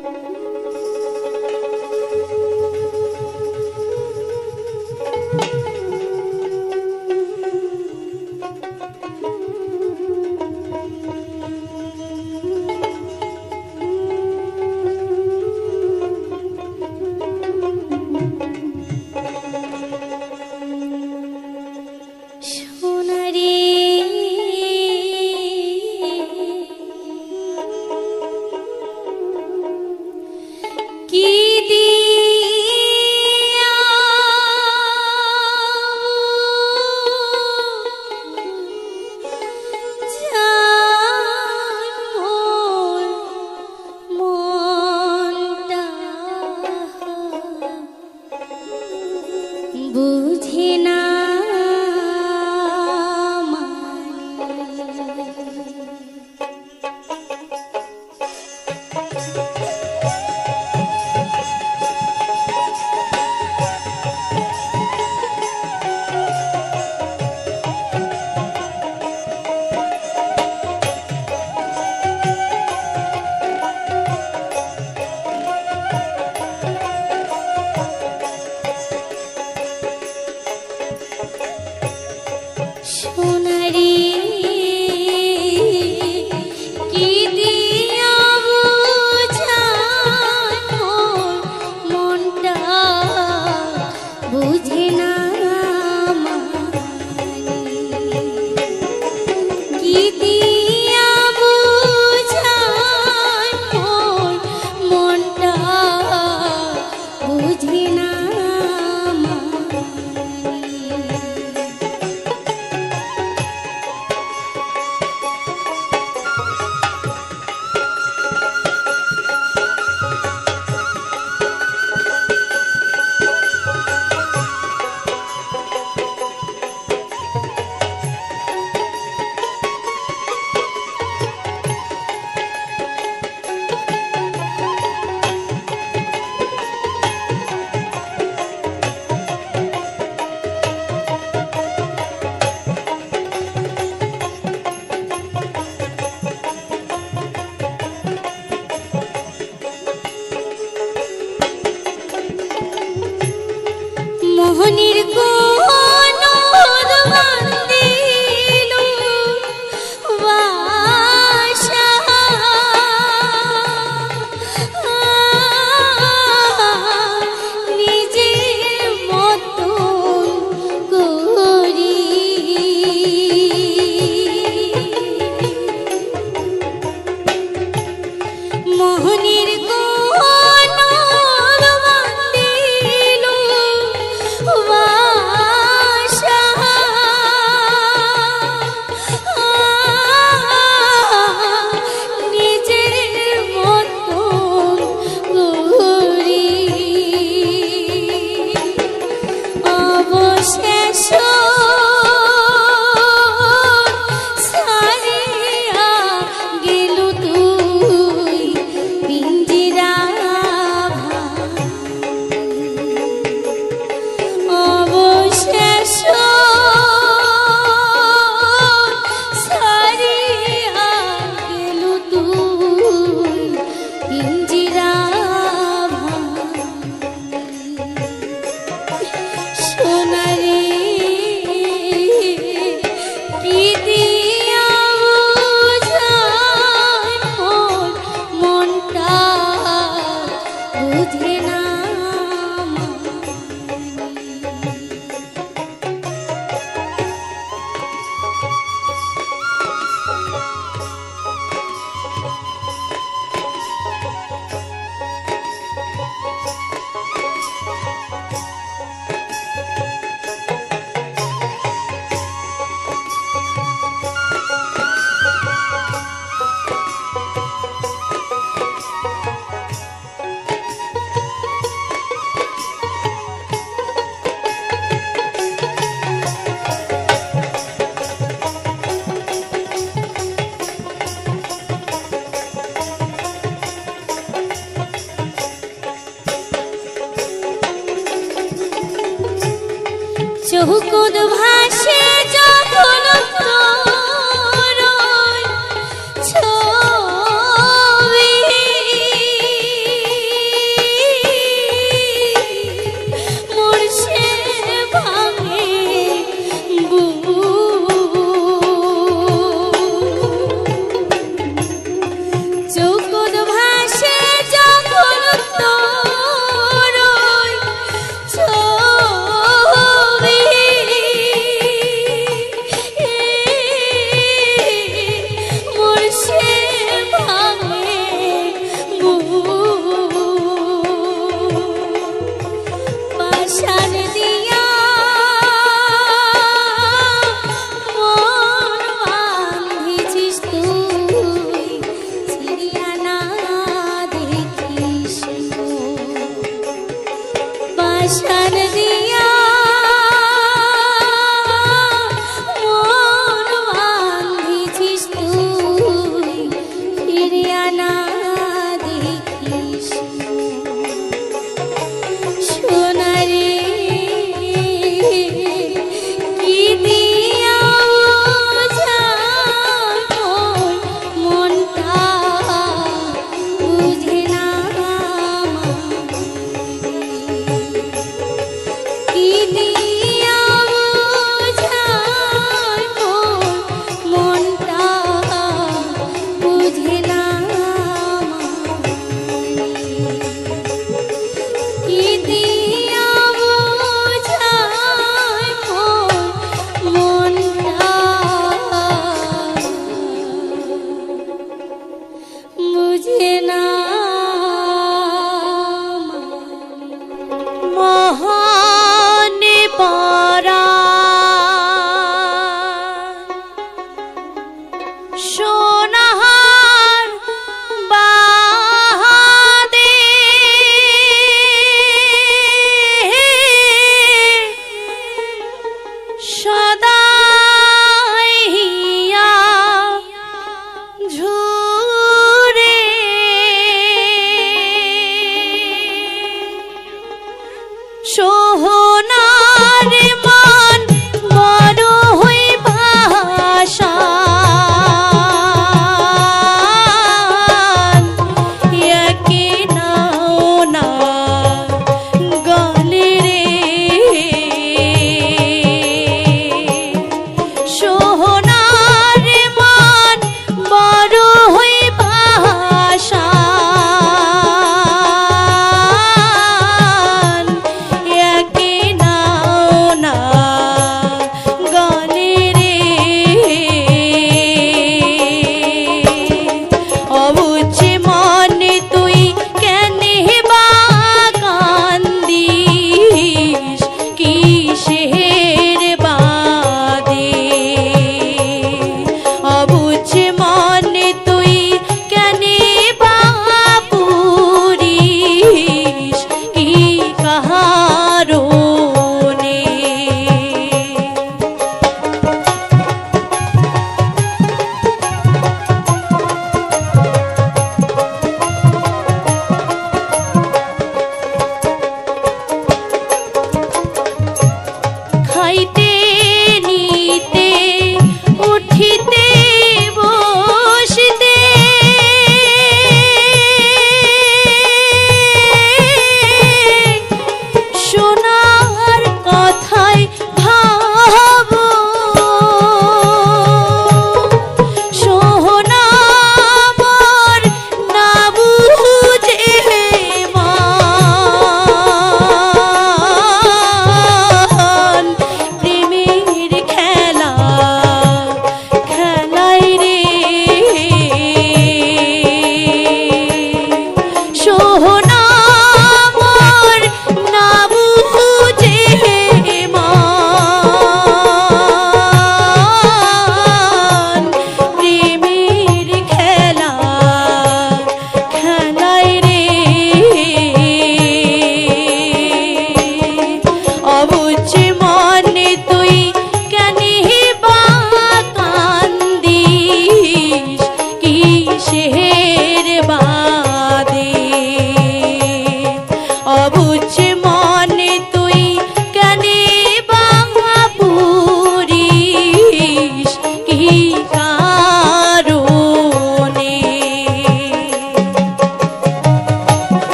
Música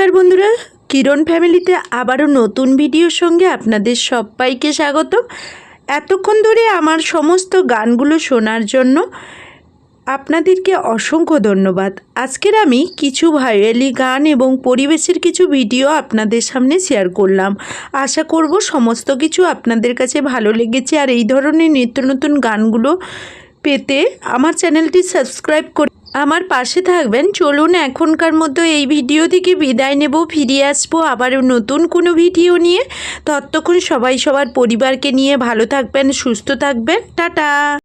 নমস্কার বন্ধুরা, কিরণ ফ্যামিলিতে আবারও নতুন ভিডিওর সঙ্গে আপনাদের সবাইকে স্বাগতম এতক্ষণ ধরে আমার সমস্ত গানগুলো শোনার জন্য আপনাদেরকে অসংখ্য ধন্যবাদ। আজকের আমি কিছু ভাইরালি গান এবং পরিবেশের কিছু ভিডিও আপনাদের সামনে শেয়ার করলাম। আশা করব সমস্ত কিছু আপনাদের কাছে ভালো লেগেছে। আর এই ধরনের নিত্য নতুন গানগুলো পেতে আমার চ্যানেলটি সাবস্ক্রাইব করে আমার পাশে থাকবেন। চলুন এখনকার মতো এই ভিডিও থেকে বিদায় নেব। ফিরিয়ে আসব আবার নতুন কোনো ভিডিও নিয়ে। ততক্ষণ সবাই সবার পরিবারকে নিয়ে ভালো থাকবেন, সুস্থ থাকবেন। টাটা!